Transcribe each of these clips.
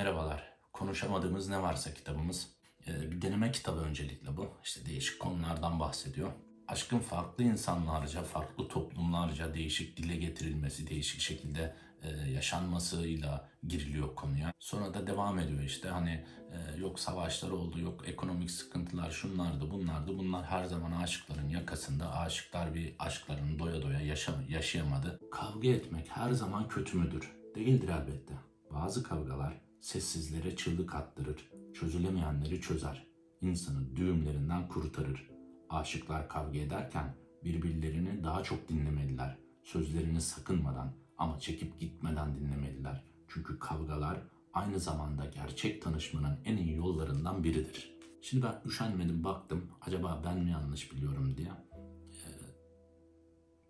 Merhabalar. Konuşamadığımız ne varsa kitabımız. Ee, bir deneme kitabı öncelikle bu. İşte değişik konulardan bahsediyor. Aşkın farklı insanlarca, farklı toplumlarca değişik dile getirilmesi, değişik şekilde e, yaşanmasıyla giriliyor konuya. Sonra da devam ediyor işte hani e, yok savaşlar oldu, yok ekonomik sıkıntılar, şunlardı, bunlardı. Bunlar her zaman aşıkların yakasında. Aşıklar bir aşklarını doya doya yaşa, yaşayamadı. Kavga etmek her zaman kötü müdür? Değildir elbette. Bazı kavgalar sessizlere çığlık attırır, çözülemeyenleri çözer, insanı düğümlerinden kurtarır. Aşıklar kavga ederken birbirlerini daha çok dinlemeliler. Sözlerini sakınmadan ama çekip gitmeden dinlemeliler. Çünkü kavgalar aynı zamanda gerçek tanışmanın en iyi yollarından biridir. Şimdi ben üşenmedim baktım acaba ben mi yanlış biliyorum diye.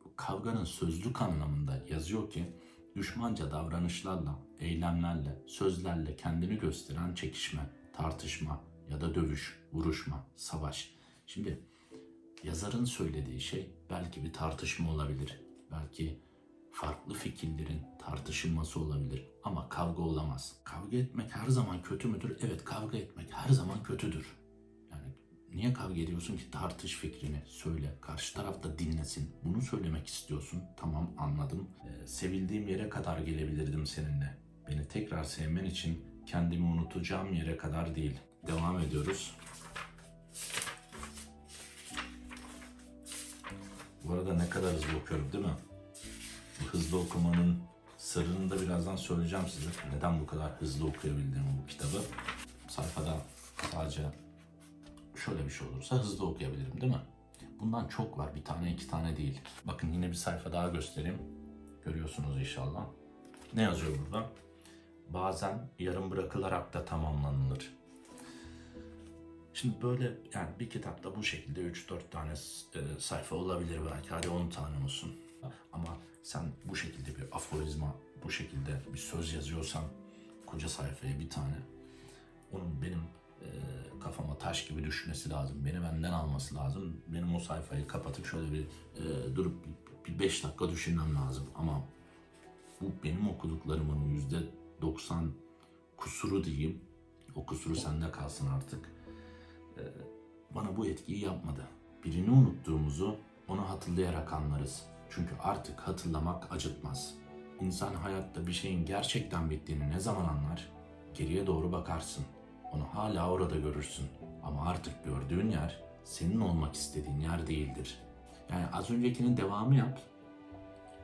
Bu kavganın sözlük anlamında yazıyor ki düşmanca davranışlarla, eylemlerle, sözlerle kendini gösteren çekişme, tartışma ya da dövüş, vuruşma, savaş. Şimdi yazarın söylediği şey belki bir tartışma olabilir. Belki farklı fikirlerin tartışılması olabilir ama kavga olamaz. Kavga etmek her zaman kötü müdür? Evet kavga etmek her zaman kötüdür. Niye kavga ediyorsun ki? Tartış fikrini, söyle. Karşı taraf da dinlesin. Bunu söylemek istiyorsun. Tamam anladım. Ee, sevildiğim yere kadar gelebilirdim seninle. Beni tekrar sevmen için kendimi unutacağım yere kadar değil. Devam ediyoruz. Bu arada ne kadar hızlı okuyorum değil mi? Hızlı okumanın sırrını da birazdan söyleyeceğim size. Neden bu kadar hızlı okuyabildiğimi bu kitabı. Sayfada sadece şöyle bir şey olursa hızlı okuyabilirim değil mi? Bundan çok var. Bir tane iki tane değil. Bakın yine bir sayfa daha göstereyim. Görüyorsunuz inşallah. Ne yazıyor burada? Bazen yarım bırakılarak da tamamlanılır. Şimdi böyle yani bir kitapta bu şekilde 3-4 tane e, sayfa olabilir belki hadi 10 tane olsun. Ama sen bu şekilde bir aforizma, bu şekilde bir söz yazıyorsan koca sayfaya bir tane onun benim e, kafama taş gibi düşmesi lazım. Beni benden alması lazım. Benim o sayfayı kapatıp şöyle bir e, durup bir 5 dakika düşünmem lazım. Ama bu benim okuduklarımın yüzde 90 kusuru diyeyim. O kusuru sende kalsın artık. E, bana bu etkiyi yapmadı. Birini unuttuğumuzu onu hatırlayarak anlarız. Çünkü artık hatırlamak acıtmaz. İnsan hayatta bir şeyin gerçekten bittiğini ne zaman anlar? Geriye doğru bakarsın. Onu hala orada görürsün. Ama artık gördüğün yer senin olmak istediğin yer değildir. Yani az öncekinin devamı yap.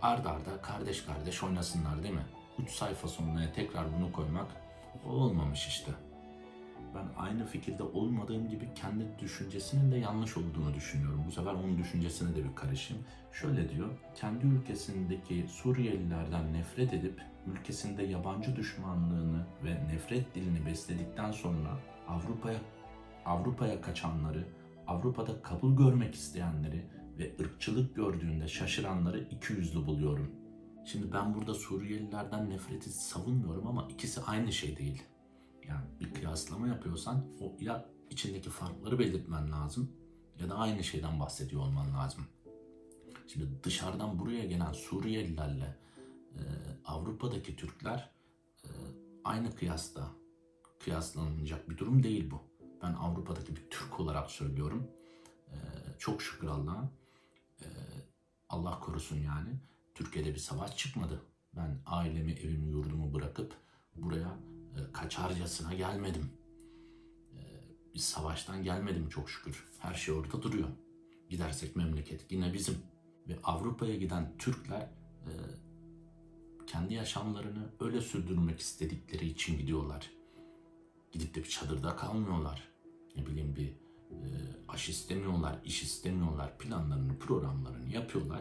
Arda arda kardeş kardeş oynasınlar değil mi? Üç sayfa sonuna tekrar bunu koymak olmamış işte. Ben aynı fikirde olmadığım gibi kendi düşüncesinin de yanlış olduğunu düşünüyorum. Bu sefer onun düşüncesine de bir karışayım. Şöyle diyor, kendi ülkesindeki Suriyelilerden nefret edip ülkesinde yabancı düşmanlığını ve nefret dilini besledikten sonra Avrupa'ya Avrupa'ya kaçanları, Avrupa'da kabul görmek isteyenleri ve ırkçılık gördüğünde şaşıranları iki yüzlü buluyorum. Şimdi ben burada Suriyelilerden nefreti savunmuyorum ama ikisi aynı şey değil. Yani bir kıyaslama yapıyorsan o ya içindeki farkları belirtmen lazım ya da aynı şeyden bahsediyor olman lazım. Şimdi dışarıdan buraya gelen Suriyelilerle Avrupa'daki Türkler e, aynı kıyasla kıyaslanacak bir durum değil bu. Ben Avrupa'daki bir Türk olarak söylüyorum. E, çok şükür Allah'a. E, Allah korusun yani. Türkiye'de bir savaş çıkmadı. Ben ailemi, evimi, yurdumu bırakıp buraya e, kaçarcasına gelmedim. E, bir savaştan gelmedim çok şükür. Her şey orada duruyor. Gidersek memleket yine bizim. Ve Avrupa'ya giden Türkler e, kendi yaşamlarını öyle sürdürmek istedikleri için gidiyorlar. Gidip de bir çadırda kalmıyorlar. Ne bileyim bir e, aş istemiyorlar, iş istemiyorlar. Planlarını, programlarını yapıyorlar.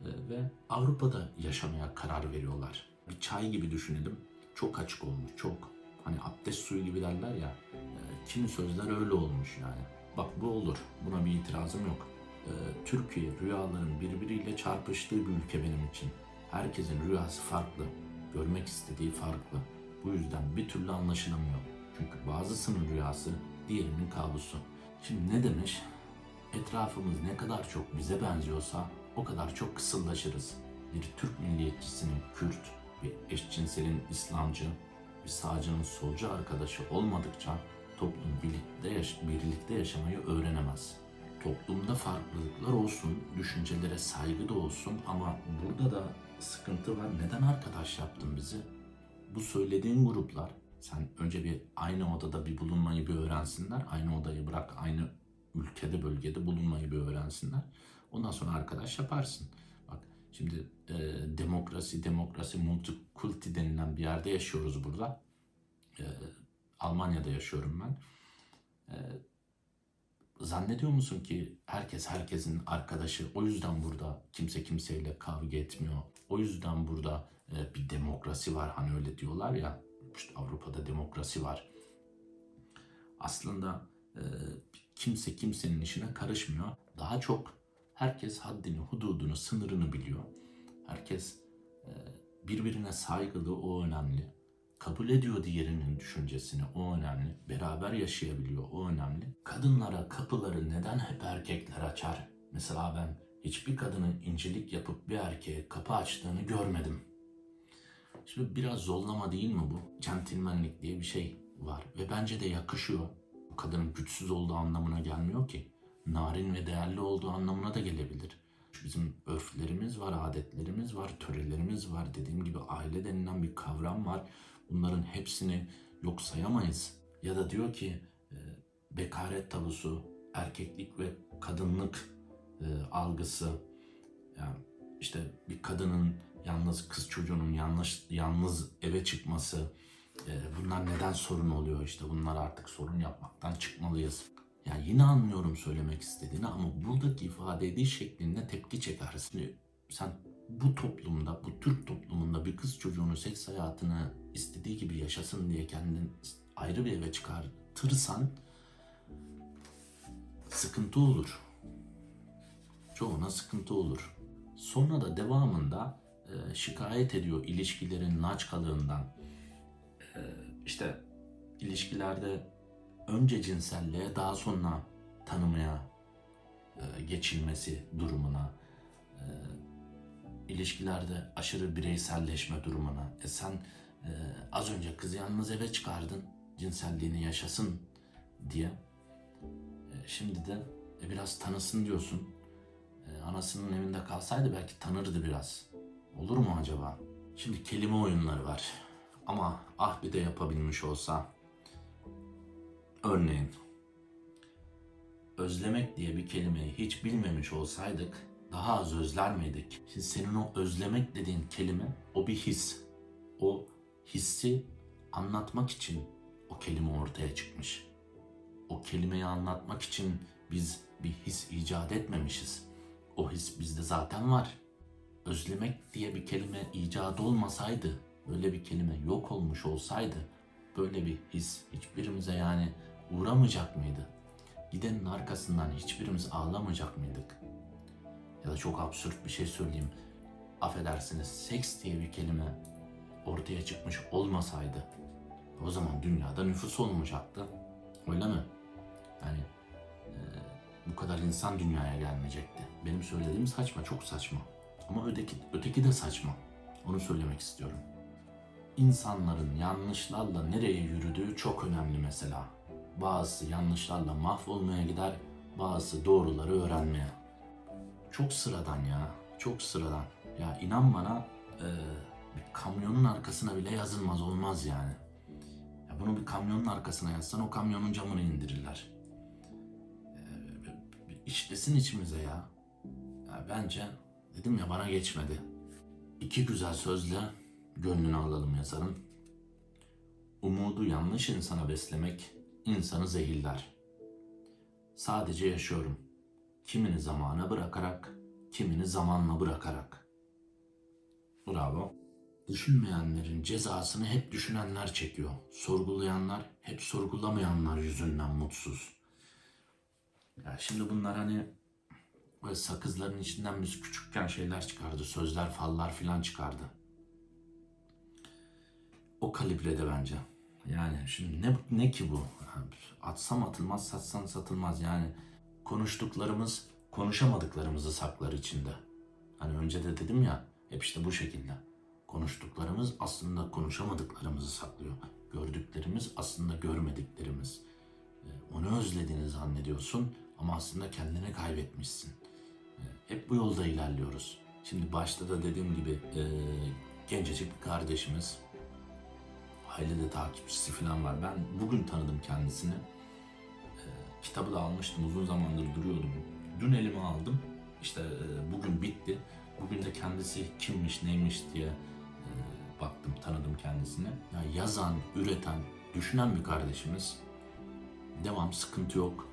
E, ve Avrupa'da yaşamaya karar veriyorlar. Bir çay gibi düşünelim. Çok açık olmuş, çok. Hani abdest suyu gibi derler ya. E, kimi sözler öyle olmuş yani. Bak bu olur. Buna bir itirazım yok. E, Türkiye rüyaların birbiriyle çarpıştığı bir ülke benim için. Herkesin rüyası farklı. Görmek istediği farklı. Bu yüzden bir türlü anlaşılamıyor. Çünkü bazısının rüyası diğerinin kabusu. Şimdi ne demiş? Etrafımız ne kadar çok bize benziyorsa o kadar çok kısıllaşırız. Bir Türk milliyetçisinin Kürt, bir eşcinselin İslamcı, bir sağcının solcu arkadaşı olmadıkça toplum birlikte, yaş- birlikte yaşamayı öğrenemez. Toplumda farklılıklar olsun, düşüncelere saygı da olsun ama burada da sıkıntı var. Neden arkadaş yaptın bizi? Bu söylediğin gruplar sen önce bir aynı odada bir bulunmayı bir öğrensinler. Aynı odayı bırak aynı ülkede bölgede bulunmayı bir öğrensinler. Ondan sonra arkadaş yaparsın. Bak şimdi e, demokrasi, demokrasi, multikulti denilen bir yerde yaşıyoruz burada. E, Almanya'da yaşıyorum ben. E, zannediyor musun ki herkes herkesin arkadaşı? O yüzden burada kimse kimseyle kavga etmiyor. O yüzden burada e, bir demokrasi var. Hani öyle diyorlar ya. işte Avrupa'da demokrasi var. Aslında e, kimse kimsenin işine karışmıyor. Daha çok herkes haddini, hududunu, sınırını biliyor. Herkes e, birbirine saygılı, o önemli. Kabul ediyor diğerinin düşüncesini, o önemli. Beraber yaşayabiliyor, o önemli. Kadınlara kapıları neden hep erkekler açar? Mesela ben hiçbir kadının incelik yapıp bir erkeğe kapı açtığını görmedim. Şimdi biraz zorlama değil mi bu? Centilmenlik diye bir şey var ve bence de yakışıyor. Bu kadının güçsüz olduğu anlamına gelmiyor ki. Narin ve değerli olduğu anlamına da gelebilir. Bizim örflerimiz var, adetlerimiz var, törelerimiz var. Dediğim gibi aile denilen bir kavram var. Bunların hepsini yok sayamayız. Ya da diyor ki e, bekaret tabusu, erkeklik ve kadınlık e, algısı, yani işte bir kadının yalnız kız çocuğunun yanlış yalnız eve çıkması e, bunlar neden sorun oluyor işte bunlar artık sorun yapmaktan çıkmalıyız. Yani yine anlıyorum söylemek istediğini ama buradaki ifade ediş şeklinde tepki çekersin. Şimdi sen bu toplumda, bu Türk toplumunda bir kız çocuğunu seks hayatını istediği gibi yaşasın diye kendini ayrı bir eve çıkartırsan sıkıntı olur. Çoğuna sıkıntı olur. Sonra da devamında e, şikayet ediyor ilişkilerin laçkalığından. E, işte ilişkilerde önce cinselliğe daha sonra tanımaya e, geçilmesi durumuna, e, ilişkilerde aşırı bireyselleşme durumuna. E sen e, az önce kızı yalnız eve çıkardın cinselliğini yaşasın diye. E, şimdi de e, biraz tanısın diyorsun. E, anasının evinde kalsaydı belki tanırdı biraz. Olur mu acaba? Şimdi kelime oyunları var. Ama ah bir de yapabilmiş olsa. Örneğin özlemek diye bir kelimeyi hiç bilmemiş olsaydık daha az özler miydik? Şimdi senin o özlemek dediğin kelime o bir his. O hissi anlatmak için o kelime ortaya çıkmış. O kelimeyi anlatmak için biz bir his icat etmemişiz. O his bizde zaten var. Özlemek diye bir kelime icat olmasaydı, böyle bir kelime yok olmuş olsaydı, böyle bir his hiçbirimize yani uğramayacak mıydı? Gidenin arkasından hiçbirimiz ağlamayacak mıydık? Ya da çok absürt bir şey söyleyeyim. Affedersiniz, seks diye bir kelime ortaya çıkmış olmasaydı, o zaman dünyada nüfus olmayacaktı. Öyle mi? Yani bu kadar insan dünyaya gelmeyecekti. Benim söylediğim saçma, çok saçma. Ama öteki, öteki de saçma. Onu söylemek istiyorum. İnsanların yanlışlarla nereye yürüdüğü çok önemli mesela. Bazısı yanlışlarla mahvolmaya gider, bazısı doğruları öğrenmeye. Çok sıradan ya, çok sıradan. Ya inan bana e, bir kamyonun arkasına bile yazılmaz olmaz yani. Ya bunu bir kamyonun arkasına yazsan o kamyonun camını indirirler. İşlesin içimize ya. ya. Bence dedim ya bana geçmedi. İki güzel sözle gönlünü alalım yazarın. Umudu yanlış insana beslemek insanı zehirler. Sadece yaşıyorum. Kimini zamana bırakarak, kimini zamanla bırakarak. Bravo. Düşünmeyenlerin cezasını hep düşünenler çekiyor. Sorgulayanlar hep sorgulamayanlar yüzünden mutsuz. Ya şimdi bunlar hani böyle sakızların içinden biz küçükken şeyler çıkardı. Sözler, fallar filan çıkardı. O kalibrede bence. Yani şimdi ne, ne ki bu? Atsam atılmaz, satsan satılmaz. Yani konuştuklarımız konuşamadıklarımızı saklar içinde. Hani önce de dedim ya hep işte bu şekilde. Konuştuklarımız aslında konuşamadıklarımızı saklıyor. Gördüklerimiz aslında görmediklerimiz. Ee, Onu özlediğini zannediyorsun ama aslında kendini kaybetmişsin. Ee, Hep bu yolda ilerliyoruz. Şimdi başta da dediğim gibi e, gencecik bir kardeşimiz. Ailede takipçisi falan var. Ben bugün tanıdım kendisini. Ee, Kitabı da almıştım. Uzun zamandır duruyordum. Dün elime aldım. İşte e, bugün bitti. Bugün de kendisi kimmiş, neymiş diye e, baktım, tanıdım kendisini. Ya yazan, üreten, düşünen bir kardeşimiz. Devam, sıkıntı yok.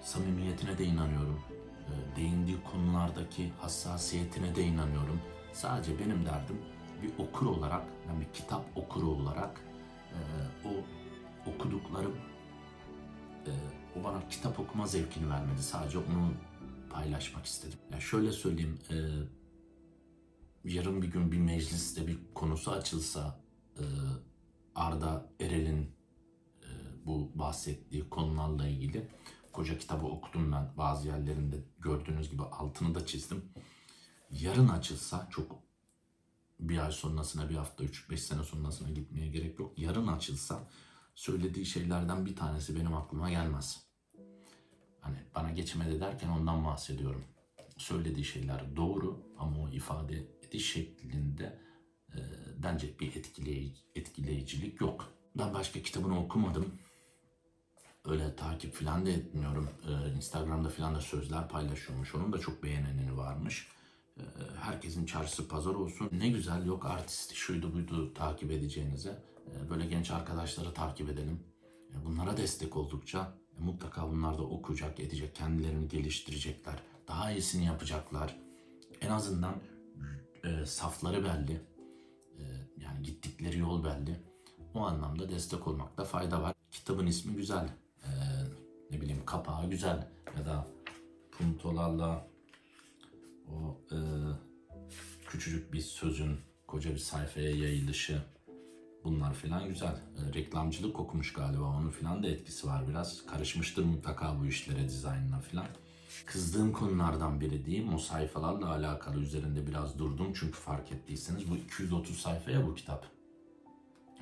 Samimiyetine de inanıyorum. E, Değindiği konulardaki hassasiyetine de inanıyorum. Sadece benim derdim bir okur olarak, yani bir kitap okuru olarak e, o okuduklarım e, o bana kitap okuma zevkini vermedi. Sadece onu paylaşmak istedim. Ya şöyle söyleyeyim, e, yarın bir gün bir mecliste bir konusu açılsa Arda Erel'in bu bahsettiği konularla ilgili koca kitabı okudum ben. Bazı yerlerinde gördüğünüz gibi altını da çizdim. Yarın açılsa çok bir ay sonrasına bir hafta, üç, beş sene sonrasına gitmeye gerek yok. Yarın açılsa söylediği şeylerden bir tanesi benim aklıma gelmez. Hani bana geçmedi derken ondan bahsediyorum. Söylediği şeyler doğru ama o ifade ediş şeklinde e, bence bir etkileyici, etkileyicilik yok. Ben başka kitabını okumadım. Öyle takip falan da etmiyorum. E, Instagram'da falan da sözler paylaşıyormuş. Onun da çok beğeneni varmış. E, herkesin çarşısı pazar olsun. Ne güzel yok artisti şuydu buydu takip edeceğinize. E, böyle genç arkadaşları takip edelim. E, bunlara destek oldukça e, mutlaka bunlar da okuyacak, edecek, kendilerini geliştirecekler. Daha iyisini yapacaklar. En azından e, safları belli. E, yani gittikleri yol belli. O anlamda destek olmakta fayda var. Kitabın ismi güzel. Ne bileyim kapağı güzel. Ya da puntolarla o e, küçücük bir sözün koca bir sayfaya yayılışı bunlar filan güzel. E, reklamcılık okumuş galiba. Onun filan da etkisi var biraz. Karışmıştır mutlaka bu işlere dizaynına filan. Kızdığım konulardan biri diyeyim. O sayfalarla alakalı üzerinde biraz durdum. Çünkü fark ettiyseniz bu 230 sayfaya bu kitap.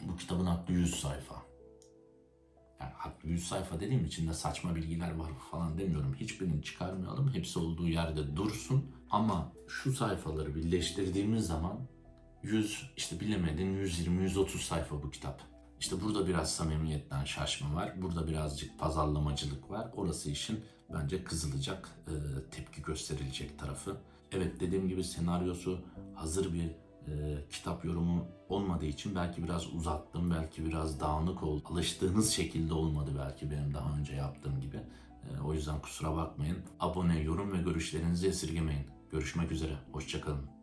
Bu kitabın hakkı 100 sayfa. Yani hakkı 100 sayfa dediğim içinde saçma bilgiler var falan demiyorum. Hiçbirini çıkarmayalım. Hepsi olduğu yerde dursun. Ama şu sayfaları birleştirdiğimiz zaman 100 işte bilemedin 120 130 sayfa bu kitap. İşte burada biraz samimiyetten şaşma var. Burada birazcık pazarlamacılık var. Orası işin bence kızılacak, e, tepki gösterilecek tarafı. Evet dediğim gibi senaryosu hazır bir e, kitap yorumu olmadığı için belki biraz uzattım, belki biraz dağınık oldu. Alıştığınız şekilde olmadı belki benim daha önce yaptığım gibi. E, o yüzden kusura bakmayın. Abone, yorum ve görüşlerinizi esirgemeyin. Görüşmek üzere, hoşçakalın.